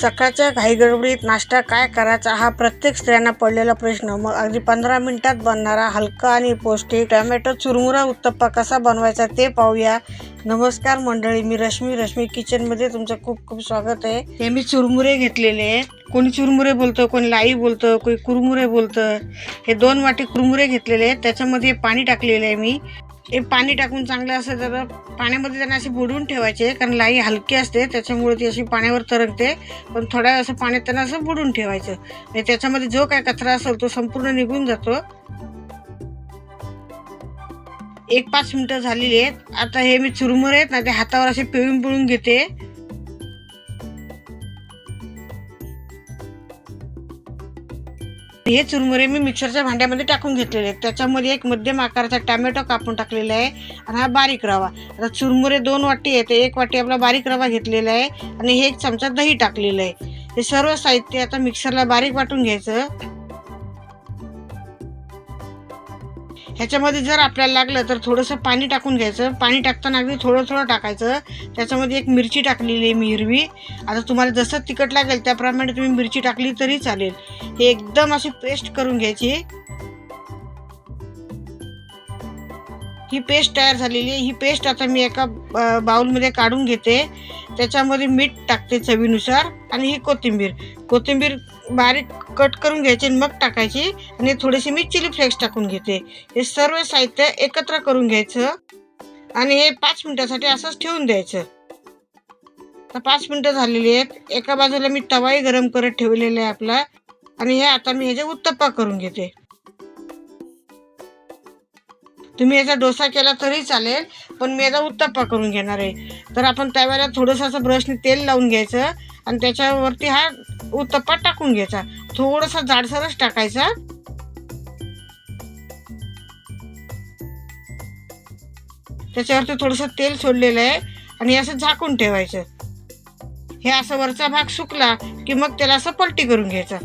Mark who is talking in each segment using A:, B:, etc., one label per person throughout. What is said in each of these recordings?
A: सकाळच्या घाईगडबडीत नाश्ता काय करायचा हा प्रत्येक स्त्रियांना पडलेला प्रश्न. मग अगदी पंधरा मिनिटात बनणारा हलका आणि पौष्टिक टोमॅटो चुरमुरा उत्तप्पा कसा बनवायचा ते पाहूया. नमस्कार मंडळी मी रश्मी. रश्मी किचनमध्ये तुमचं खूप खूप स्वागत आहे. हे मी चुरमुरे घेतलेले आहेत. कोणी चुरमुरे बोलतं कोणी लाई बोलतं कोणी कुरमुरे बोलतं. हे दोन वाटी कुरमुरे घेतलेले आहेत. त्याच्यामध्ये पाणी टाकलेलं आहे मी. हे पाणी टाकून चांगलं असं तर पाण्यामध्ये त्यांना असे बुडवून ठेवायचे कारण लाई हलकी असते त्याच्यामुळे ती अशी पाण्यावर तरंगते. पण थोड्या असं पाण्यात त्यांना असं बुडवून ठेवायचं. म्हणजे त्याच्यामध्ये जो काय कचरा असेल तो संपूर्ण निघून जातो. एक पाच मिनिटं झालेली आहेत. आता हे मी चुरमुरे आहेत ना ते हातावर असे पिळून पिळून घेते. हे चुरमुरे मी मिक्सरच्या भांड्यामध्ये टाकून घेतलेले आहेत. त्याच्यामध्ये एक मध्यम आकाराचा टॅमॅटो कापून टाकलेला आहे आणि हा बारीक रवा. आता चुरमुरे दोन वाटी आहे एक वाटी आपला बारीक रवा घेतलेला आहे आणि हे एक चमचा दही टाकलेलं आहे. हे सर्व साहित्य आता मिक्सरला बारीक वाटून घ्यायचं. ह्याच्यामध्ये जर आपल्याला लागलं तर थोडंसं पाणी टाकून घ्यायचं. पाणी टाकताना अगदी थोडं थोडं टाकायचं. त्याच्यामध्ये एक मिरची टाकलेली आहे मी हिरवी. आता तुम्हाला जसं तिखट लागेल त्याप्रमाणे तुम्ही मिरची टाकली तरी चालेल. हे एकदम अशी पेस्ट करून घ्यायची. ही पेस्ट तयार झालेली आहे. ही पेस्ट आता मी एका बाउलमध्ये काढून घेते. त्याच्यामध्ये मीठ टाकते चवीनुसार आणि ही कोथिंबीर. कोथिंबीर बारीक कट करून घ्यायची आणि मग टाकायची आणि थोडीशी मी चिली फ्लेक्स टाकून घेते. हे सर्व साहित्य एकत्र करून घ्यायचं आणि हे पाच मिनिटासाठी असंच ठेवून द्यायचं. तर पाच मिनटं झालेली आहेत. एका बाजूला मी तवाही गरम करत ठेवलेला आहे आपला. आणि हे आता मी ह्याचे उत्तप्पा करून घेते. तुम्ही याचा डोसा केला तरी चालेल पण मी याचा उत्तप्पा करून घेणार आहे. तर आपण त्यावेळेला थोडंसं असं ब्रशने तेल लावून घ्यायचं आणि त्याच्यावरती हा उत्तप्पा टाकून घ्यायचा. थोडासा जाडसरच टाकायचा. त्याच्यावरती थोडंसं तेल सोडलेलं आहे आणि असं झाकून ठेवायचं. हे असं वरचा भाग सुकला की मग त्याला असं पलटी करून घ्यायचा.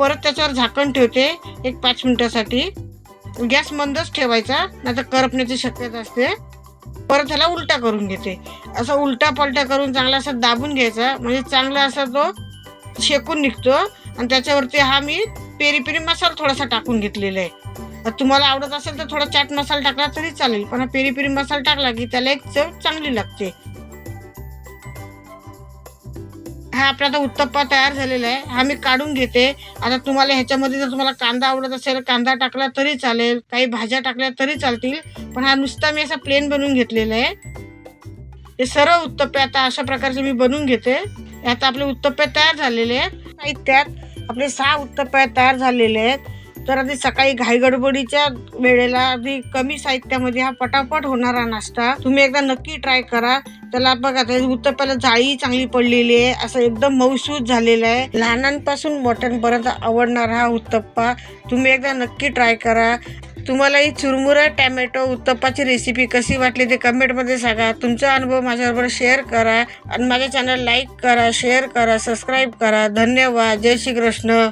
A: परत त्याच्यावर झाकण ठेवते एक पाच मिनटासाठी. गॅस मंदच ठेवायचा नाही तर करपण्याची शक्यता असते. परत त्याला उलटा करून घेते. असं उलटा पलटा करून चांगला असा दाबून घ्यायचा म्हणजे चांगला असा तो शेकून निघतो. आणि त्याच्यावरती हा मी पेरी पेरी मसाला थोडासा टाकून घेतलेला आहे. तुम्हाला आवडत असेल तर थोडा चाट मसाला टाकला तरी चालेल पण हा पेरी पेरी मसाला टाकला की त्याला एक चव चांगली लागते. हा आपला आता उत्तप्पा तयार झालेला आहे. हा मी काढून घेते. आता तुम्हाला ह्याच्यामध्ये जर तुम्हाला कांदा आवडत असेल कांदा टाकला तरी चालेल. काही भाज्या टाकल्या तरी चालतील. पण हा नुसता मी असा प्लेन बनवून घेतलेला आहे. हे सर्व उत्तप्पे आता अशा प्रकारचे मी बनवून घेते. आता आपले उत्तप्पे तयार झालेले आहेत. साहित्यात आपले सहा उत्तप्पे तयार झालेले आहेत. तर आधी सकाळी घाईगडबडीच्या वेळेला अगदी कमी साहित्यामध्ये हा पटापट होणारा नाश्ता तुम्ही एकदा नक्की ट्राय करा. त्याला बघा त्या उत्तप्प्याला जाळी चांगली पडलेली आहे. असं एकदम मौसूद झालेलं आहे. लहानांपासून मोठ्यांपर्यंत आवडणारा हा उत्तप्पा तुम्ही एकदा नक्की ट्राय करा. तुम्हाला ही चुरमुरा टॅमॅटो उत्तप्पाची रेसिपी कशी वाटली ते कमेंटमध्ये सांगा. तुमचा अनुभव माझ्याबरोबर शेअर करा आणि माझ्या चॅनल लाईक करा शेअर करा सबस्क्राईब करा. धन्यवाद. जय श्री कृष्ण